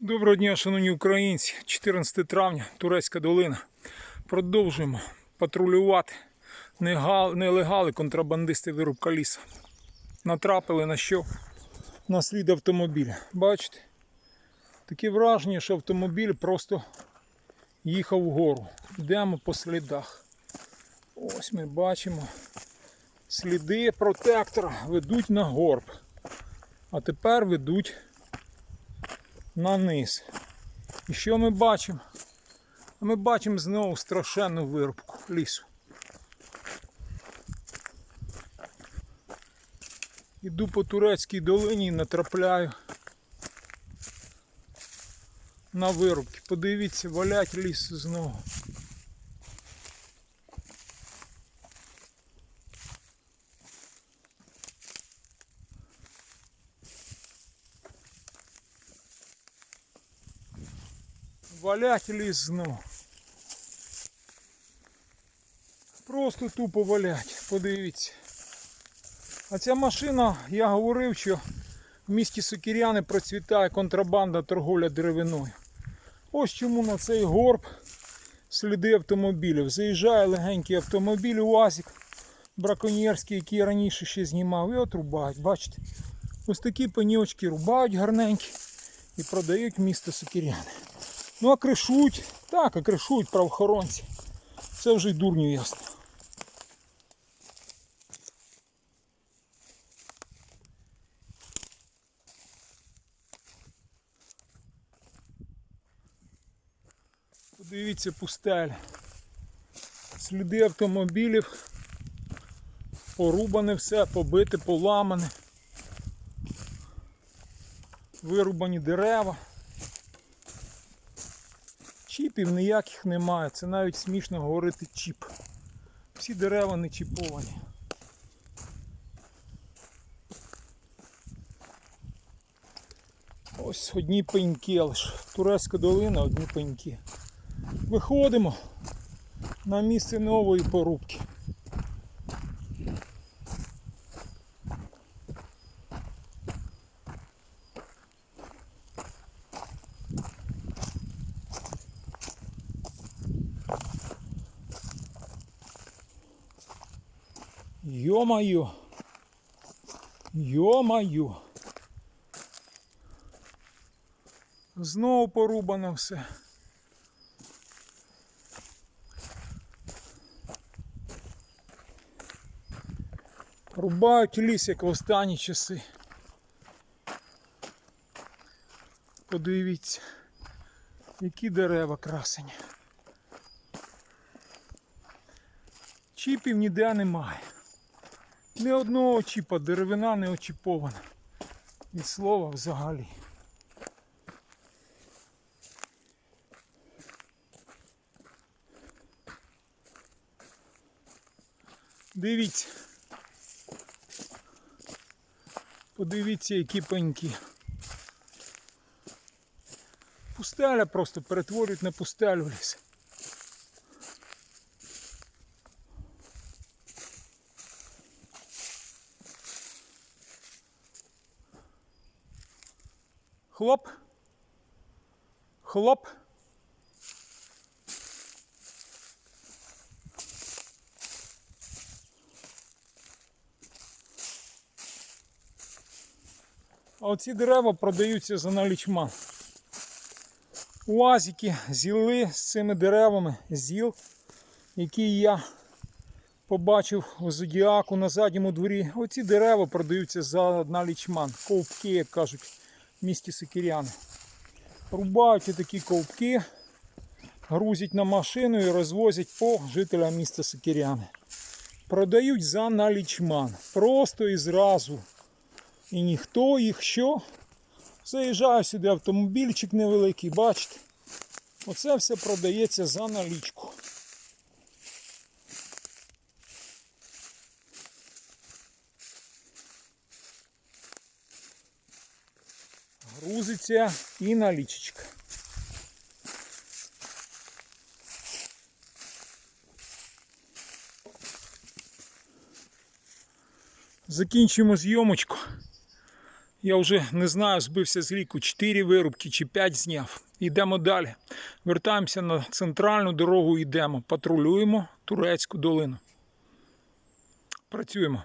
Доброго дня, шановні українці. 14 травня, Турецька долина. Продовжуємо патрулювати нелегали, контрабандисти вирубка лісу. Натрапили на що? На слід автомобіля. Бачите? Таке враження, що автомобіль просто їхав вгору. Йдемо по слідах. Ось ми бачимо. Сліди протектора ведуть на горб. А тепер ведуть на низ. І що ми бачимо? Ми бачимо знову страшенну вирубку лісу. Іду по турецькій долині і натрапляю на вирубки. Подивіться, валять ліс знову. Валять ліс знову. Просто тупо валять, подивіться. А ця машина, я говорив, що в місті Сокіряни процвітає контрабанда торговля деревиною. Ось чому на цей горб сліди автомобілів. Заїжджає легенький автомобіль УАЗик браконьєрський, який я раніше ще знімав, і от рубають. Бачите? Ось такі пеньочки рубають гарненькі і продають місто Сокіряни. Ну а кришують, так, а кришують правоохоронці. Це вже й дурню ясно. Подивіться пустель. Сліди автомобілів. Порубане все, побите, поламане. Вирубані дерева. Чіпів ніяких немає. Це навіть смішно говорити чіп. Всі дерева не чіповані. Ось одні пеньки але ж Турецька долина, одні пеньки. Виходимо на місце нової порубки. Ё-моё! Ё-моё! Знову порубано все. Рубають ліс, як в останні часи. Подивіться, які дерева красені. Чіпів ніде немає. Ні одного чіпа, деревина не очіпована. Від слова взагалі. Дивіться. Подивіться, які пеньки. Пустеля просто перетворюють на пустелю ліс. Хлоп. Хлоп. А оці дерева продаються за налічман. Уазики зіли з цими деревами, зіл, які я побачив у зодіаку на задньому дворі. Оці дерева продаються за налічман. Ковпки, як кажуть, місті Сикіряни. Рубають такі ковпки, грузять на машину і розвозять по жителям міста Сикіряни. Продають за налічман. Просто і зразу. І ніхто їх що? Заїжджає сюди автомобільчик невеликий, бачите? Оце все продається за налічку. Грузиться і налічечка. Закінчимо зйомочку. Я вже не знаю, збився з ліку 4 вирубки чи 5 зняв. Йдемо далі. Вертаємося на центральну дорогу, йдемо, патрулюємо турецьку долину. Працюємо.